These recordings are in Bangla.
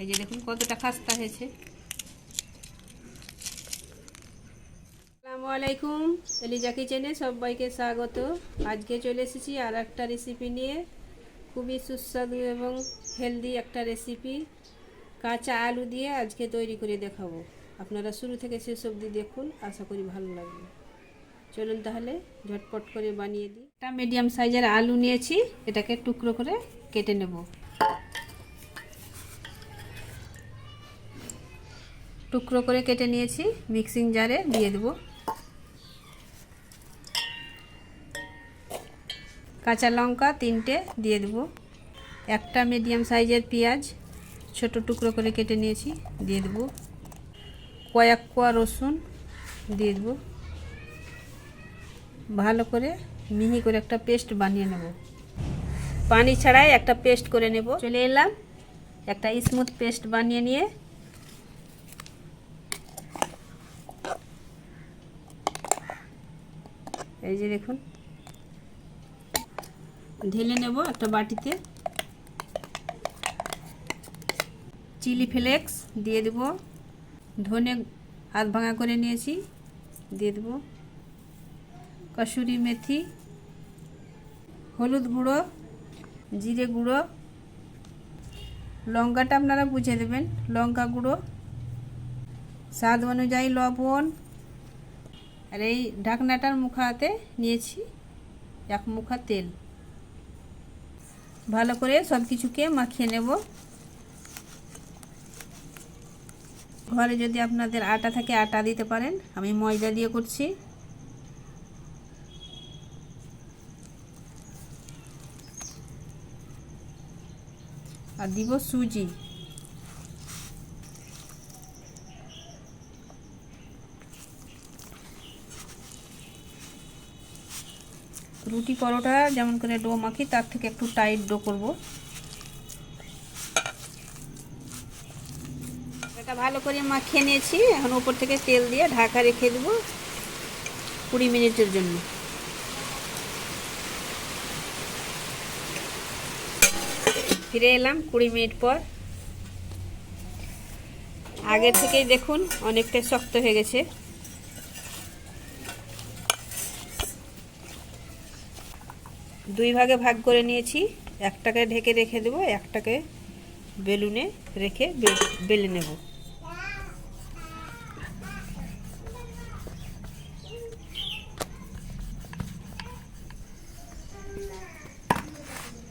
এই যে দেখুন কতটা খাস্তা হয়েছে। আসসালামু আলাইকুম, এলিজা কিচেনে সবাইকে স্বাগত। আজকে চলে এসেছি আর একটা রেসিপি নিয়ে। খুবই সুস্বাদু এবং হেলদি একটা রেসিপি কাঁচা আলু দিয়ে আজকে তৈরি করে দেখাবো। আপনারা শুরু থেকে শেষ অবধি দেখুন, আশা করি ভালো লাগবে। চলুন তাহলে ঝটপট করে বানিয়ে দিই। একটা মিডিয়াম সাইজের আলু নিয়েছি, এটাকে টুকরো করে কেটে নেব। টুকরো করে কেটে নিয়েছি মিক্সিং জারে দিয়ে দেবো। কাঁচা লঙ্কা তিনটে দিয়ে দেবো। একটা মিডিয়াম সাইজের পেঁয়াজ, ছোট টুকরো করে কেটে নিয়েছি, দিয়ে দেবো। কয়েক কোয়া রসুন দিয়ে দেবো। ভালো করে মিহি করে একটা পেস্ট বানিয়ে নেব। পানি ছাড়াই একটা পেস্ট করে নেব। চলে এলাম একটা স্মুথ পেস্ট বানিয়ে নিয়ে। এই যে দেখুন। ঢেলে নেব একটা বাটিতে। চিলি ফ্লেক্স দিয়ে দেব। ধনে হাত ভাঙা করে নিয়েছি, দিয়ে দেব। কসুরি মেথি, হলুদ গুঁড়ো, জিরে গুঁড়ো। লঙ্কাটা আপনারা বুঝে দেবেন, লঙ্কা গুঁড়ো। স্বাদ অনুযায়ী লবণ আর এই ঢাকনাটার মুখাতে নিয়েছি এক মুখা তেল। ভালো করে সব কিছুকে মাখিয়ে নেব। ঘরে যদি আপনাদের আটা থাকে, আটা দিতে পারেন। আমি ময়দা দিয়ে করছি। আর দিব সুজি। রুটি পরোটা যেমন করে ডো মাখি, তার থেকে একটু টাইট ডো করব। এটা ভালো করে মাখিয়ে নিয়েছি। এখন উপর থেকে তেল দিয়ে ঢাকা রেখে দেব কুড়ি মিনিটের জন্য। ফিরে এলাম কুড়ি মিনিট পর। আগে থেকেই দেখুন অনেকটা শক্ত হয়ে গেছে। দুই ভাগে ভাগ করে নিয়েছি। একটাকে ঢেকে রেখে দেবো, একটাকে বেলুনে রেখে বেলে নেব।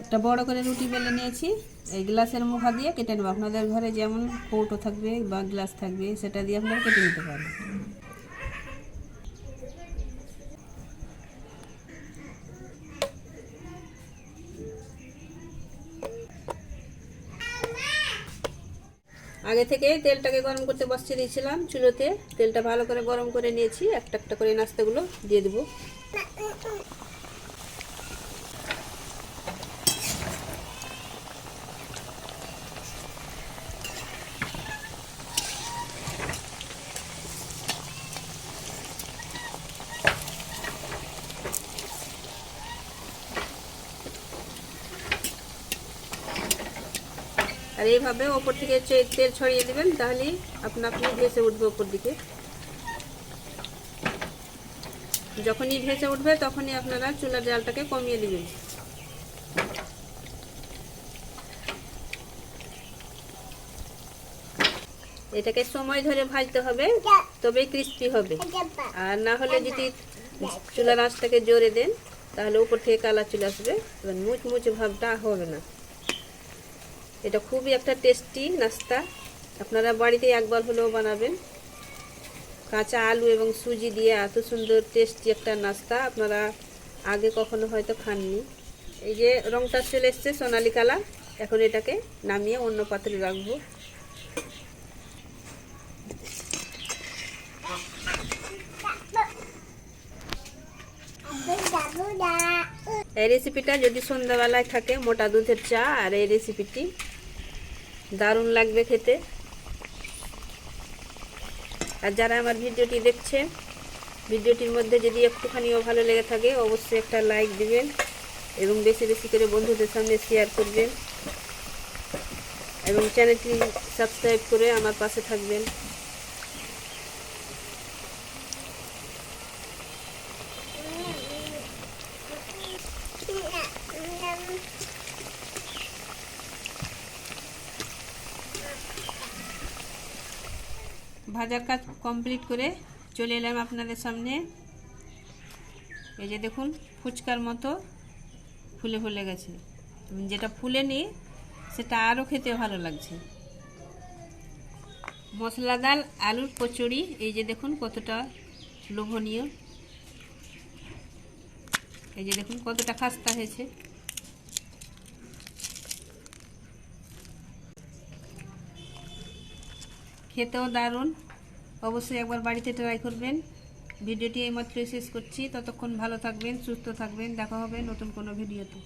একটা বড় করে রুটি বেলে নিয়েছি। এই গ্লাসের মুখা দিয়ে কেটে নেব। আপনাদের ঘরে যেমন কৌটো থাকবে বা গ্লাস থাকবে, সেটা দিয়ে আপনারা কেটে নিতে পারেন আগে থেকে তেলটাকে গরম করতে বসিয়ে দিয়েছিলাম চুলোতে। তেলটা ভালো করে গরম করে নিয়েছি। একটা একটা করে নাস্তাগুলো দিয়ে দেবো। আর এইভাবে ওপর থেকে তেল ছড়িয়ে দেবেন, তাহলে আপনা আপনি ভেসে উঠবে ওপর দিকে। যখনই ভেসে উঠবে, তখনই আপনারা চুলার জালটাকে কমিয়ে দিবেন। এটাকে সময় ধরে ভাজতে হবে, তবেই ক্রিস্পি হবে। আর না হলে যদি চুলার আঁচটাকে জোরে দেন, তাহলে উপর থেকে কালা চুল আসবে, এবার মুচ মুচ ভাবটা হবে না। এটা খুবই একটা টেস্টি নাস্তা। আপনারা বাড়িতে একবার হলেও বানাবেন। কাঁচা আলু এবং সুজি দিয়ে এত সুন্দর টেস্টি একটা নাস্তা, আপনারা আগে কখনো হয়তো খাননি। এই যে রংটা চলে এসছে সোনালি কালার, এখন এটাকে নামিয়ে অন্য পাত্রে রাখব। এই রেসিপিটা যদি সন্ধ্যাবেলায় থাকে মোটা দুধের চা, আর এই রেসিপিটি দারুণ লাগবে খেতে। আর যারা আমার ভিডিওটি দেখছেন, ভিডিওটির মধ্যে যদি একটুখানিও ভালো লেগে থাকে, অবশ্যই একটা লাইক দিবেন এবং বেশি বেশি করে বন্ধুদের সামনে শেয়ার করবেন। এবং চ্যানেলটি সাবস্ক্রাইব করে আমার পাশে থাকবেন। ভাজার কাজ কমপ্লিট করে চলে এলাম আপনাদের সামনে। এই যে দেখুন, ফুচকার মতো ফুলে ফুলে গেছে। যেটা ফুলেনি, সেটা আরও খেতে ভালো লাগছে। মশলাদার আলুর কচুরি, এই যে দেখুন কতটা লোভনীয়। এই যে দেখুন কতটা খাস্তা হয়েছে। খেতেও দারুণ। অবশ্যই একবার বাড়িতে ট্রাই করবেন। ভিডিওটি এইমাত্র শেষ করছি। ততক্ষণ ভালো থাকবেন, সুস্থ থাকবেন। দেখা হবে নতুন কোনো ভিডিওতে।